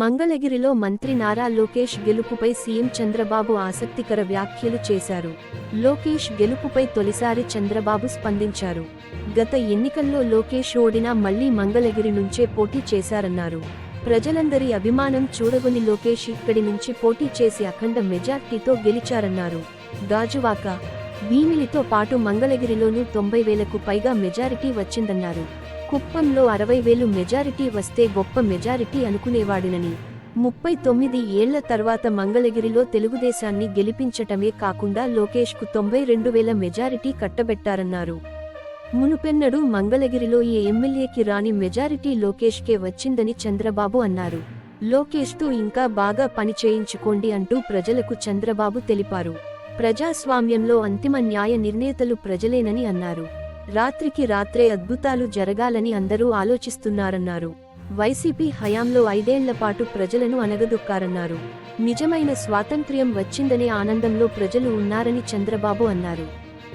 మంగళగిరిలో మంత్రి నారా లోకేష్ గెలుపుపై సీఎం చంద్రబాబు ఆసక్తికర వ్యాఖ్యలు చేశారు. లోకేష్ గెలుపుపై తొలిసారి చంద్రబాబు స్పందించారు. గత ఎన్నికల్లో లోకేష్ ఓడినా మళ్ళీ మంగళగిరి నుంచే పోటీ చేశారన్నారు. ప్రజలందరి అభిమానం చూడగొని లోకేష్ ఇక్కడి నుంచి పోటీ చేసి అఖండ మెజార్టీతో గెలిచారన్నారు. గాజువాక భీమిలితో పాటు మంగళగిరిలోనూ తొంభై వేలకు పైగా మెజారిటీ వచ్చిందన్నారు. కుప్పంలో అరవై వేలు మెజారిటీ వస్తే గొప్ప మెజారిటీ అనుకునేవాడినని. ముప్పై తొమ్మిది ఏళ్ళ తర్వాత మంగళగిరిలో తెలుగుదేశాన్ని గెలిపించటమే కాకుండా లోకేష్కు తొంభై రెండు వేల మెజారిటీ కట్టబెట్టారన్నారు. మునుపెన్నడూ మంగళగిరిలో ఈ ఎమ్మెల్యేకి రాని మెజారిటీ లోకేష్కే వచ్చిందని చంద్రబాబు అన్నారు. లోకేష్తో ఇంకా బాగా పని చేయించుకోండి అంటూ ప్రజలకు చంద్రబాబు తెలిపారు. ప్రజాస్వామ్యంలో అంతిమ న్యాయ నిర్ణేతలు ప్రజలేనని అన్నారు. రాత్రికి రాత్రే అద్భుతాలు జరగాలని అందరూ ఆలోచిస్తున్నారన్నారు. వైసీపీ హయాంలో ఐదేళ్ళ పాటు ప్రజలను అనగదొక్కారన్నారు నిజమైన స్వాతంత్ర్యం వచ్చిందనే ఆనందంలో ప్రజలు ఉన్నారని చంద్రబాబు అన్నారు.